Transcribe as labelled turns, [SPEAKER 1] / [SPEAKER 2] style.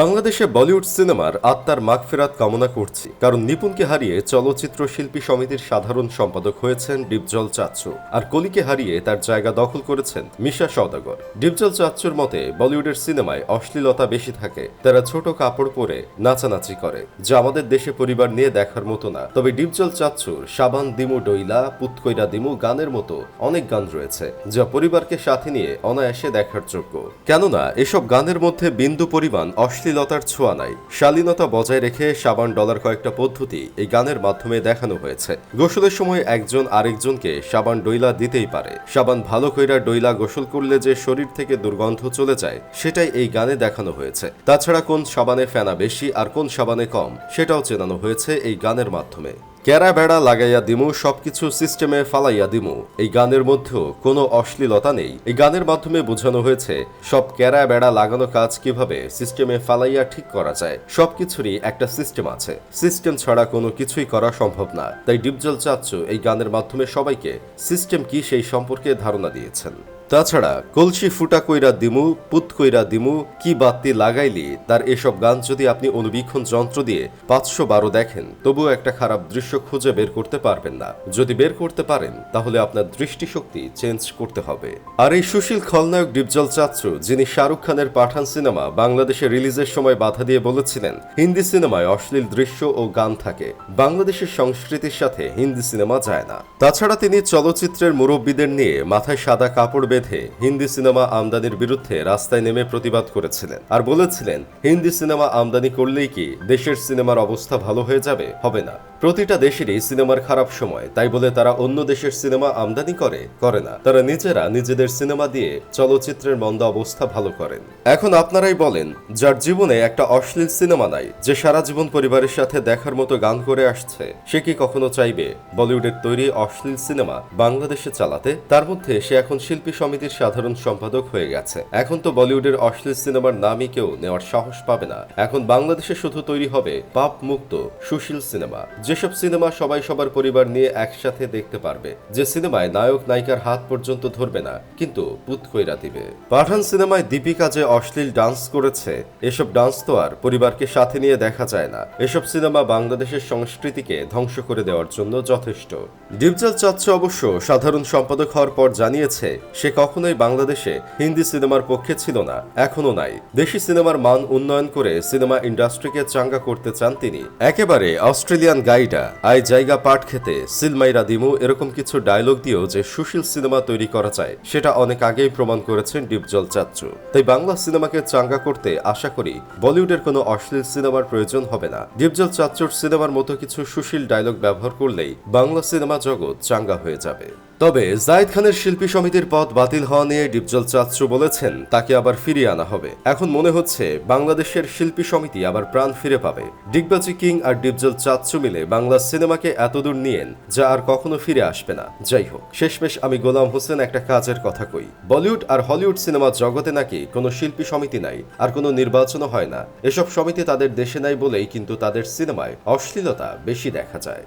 [SPEAKER 1] বাংলাদেশে বলিউড সিনেমার আত্মার মাগফেরাত কামনা করছি, কারণ নিপুণকে হারিয়ে চলচ্চিত্র শিল্পী সমিতির সাধারণ সম্পাদক হয়েছেন ডিপজল চাচ্চু, আর কলিকে হারিয়ে তার জায়গা দখল করেছেন মিশা সওদাগর। ডিপজল চাচ্চুর মতে, বলিউডের সিনেমায় অশ্লীলতা বেশি থাকে, তারা ছোট কাপড় পরে নাচানাচি করে, যা আমাদের দেশে পরিবার নিয়ে দেখার মতো না। তবে ডিপজল চাচ্চুর সাবান দিমু ডইলা পুতকইরা দিমু গানের মতো অনেক গান রয়েছে, যা পরিবারকে সাথে নিয়ে অনায়াসে দেখার যোগ্য। কেননা, এসব গানের মধ্যে বিন্দু পরিমাণ অশ্লীলতার ছোঁয়া নাই। শালীনতা বজায় রেখে সাবান ডলার কয়েকটা পদ্ধতি এই গানের মাধ্যমে দেখানো হয়েছে। গোসলের সময় একজন আরেকজনকে সাবান ডইলা দিতেই পারে। সাবান ভালো কইরা ডইলা গোসল করলে যে শরীর থেকে দুর্গন্ধ চলে যায়, সেটাই এই গানে দেখানো হয়েছে। তাছাড়া কোন সাবানে ফেনা বেশি আর কোন সাবানে কম, সেটাও চেনানো হয়েছে এই গানের মাধ্যমে। ক্যারা বেড়া লাগাইয়া দিমু, সবকিছু সিস্টেমে ফালাইয়া দিমু। এই গানের মধ্যেও কোনো অশ্লীলতা নেই। এই গানের মাধ্যমে বোঝানো হয়েছে, সব ক্যারা বেড়া লাগানো কাজ কীভাবে সিস্টেমে ফালাইয়া ঠিক করা যায়। সবকিছুরই একটা সিস্টেম আছে। সিস্টেম ছাড়া কোনো কিছুই করা সম্ভব না। তাই ডিপজল চাচ্চু এই গানের মাধ্যমে সবাইকে সিস্টেম কি সেই সম্পর্কে ধারণা দিয়েছেন। তাছাড়া, কলসি ফুটা কইরা দিমু, পুত কইরা দিমু, কি বাত্তি লাগাইলি, তার এসব গান যদি আপনি অনুবীক্ষণ যন্ত্র দিয়ে পাঁচশো বারো দেখেন, তবুও একটা খারাপ দৃশ্য খুঁজে বের করতে পারবেন না। যদি বের করতে পারেন, তাহলে আপনার দৃষ্টিশক্তি চেঞ্জ করতে হবে। আর এই সুশীল খলনায়ক ডিপজল চাচ্চু, যিনি শাহরুখ খানের পাঠান সিনেমা বাংলাদেশে রিলিজের সময় বাধা দিয়ে বলেছিলেন, হিন্দি সিনেমায় অশ্লীল দৃশ্য ও গান থাকে। বাংলাদেশের সংস্কৃতির সাথে হিন্দি সিনেমা যায় না। তাছাড়া তিনি চলচ্চিত্রের মুরব্বীদের নিয়ে মাথায় সাদা কাপড় বেঁধে হিন্দি সিনেমা আমদানির বিরুদ্ধে রাস্তায় নেমে প্রতিবাদ করেছিলেন। আর বলেছিলেন, হিন্দি সিনেমা আমদানি করলেই কি দেশের সিনেমার অবস্থা ভালো হয়ে যাবে? হবে না। প্রতিটা দেশেরই সিনেমার খারাপ সময়, তাই বলে তারা অন্য দেশের সিনেমা আমদানি করে করে না। তারা নিজেরা নিজেদের সিনেমা দিয়ে চলচ্চিত্রের মন্দা অবস্থা ভালো করেন। এখন আপনারাই বলেন, যার জীবনে একটা অশ্লীল সিনেমা নাই, যে সারা জীবন পরিবারের সাথে দেখার মতো গান করে আসছে, সে কি কখনো চাইবে বলিউডের তৈরি অশ্লীল সিনেমা বাংলাদেশে চালাতে? তার মধ্যে সে এখন শিল্পী সমিতির সাধারণ সম্পাদক হয়ে গেছে। এখন তো বলিউডের অশ্লীল সিনেমার নামই কেউ নেওয়ার সাহস পাবে না। এখন বাংলাদেশে শুধু তৈরি হবে পাপ মুক্ত, সুশীল সিনেমা। যেসব সিনেমা সবাই সবার পরিবার নিয়ে একসাথে দেখতে পারবে, যে সিনেমায় নায়ক নায়িকার হাত পর্যন্ত ধরবে না, কিন্তু পুত কইরা দিবে। পাঠান সিনেমায় দীপিকা যে অশ্লীল ডান্স করেছে, এসব ডান্স তো আর পরিবারকে সাথে নিয়ে দেখা যায় না। এসব সিনেমা বাংলাদেশের সংস্কৃতিকে ধ্বংস করে দেওয়ার জন্য যথেষ্ট। ডিপজল চাচ্চু অবশ্য সাধারণ সম্পাদক হওয়ার পর জানিয়েছে, সে কখনোই বাংলাদেশে হিন্দি সিনেমার পক্ষে ছিল না এখনও নাই। দেশি সিনেমার মান উন্নয়ন করে সিনেমা ইন্ডাস্ট্রিকে চাঙ্গা করতে চান তিনি। একেবারে অস্ট্রেলিয়ান গাইডা আই জায়গা পাট খেতে সিলমাইরা দিমু এরকম কিছু ডায়লগ দিয়েও যে সুশীল সিনেমা তৈরি করা যায় সেটা অনেক আগেই প্রমাণ করেছেন ডিপজল চাচ্চু। তাই বাংলা সিনেমাকে চাঙ্গা করতে আশা করি বলিউডের কোনো অশ্লীল সিনেমার প্রয়োজন হবে না। ডিপজল চাচ্চুর সিনেমার মতো কিছু সুশীল ডায়লগ ব্যবহার করলেই বাংলা সিনেমা জগৎ চাঙ্গা হয়ে যাবে। তবে জায়েদ খানের শিল্পী সমিতির পদ বাতিল হওয়া নিয়ে ডিপজল চাচ্চু বলেছেন, তাকে আবার ফিরিয়ে আনা হবে। এখন মনে হচ্ছে বাংলাদেশের শিল্পী সমিতি আবার প্রাণ ফিরে পাবে। ডিগবাজি কিং আর ডিপজল চাচ্চু মিলে বাংলা সিনেমাকে এতদূর নিয়েন যা আর কখনো ফিরে আসবে না। যাই হোক, শেষমেশ আমি গোলাম হোসেন একটা কাজের কথা কই। বলিউড আর হলিউড সিনেমা জগতে নাকি কোনো শিল্পী সমিতি নাই, আর কোনো নির্বাচনও হয় না। এসব সমিতি তাদের দেশে নাই বলেই কিন্তু তাদের সিনেমায় অশ্লীলতা বেশি দেখা যায়।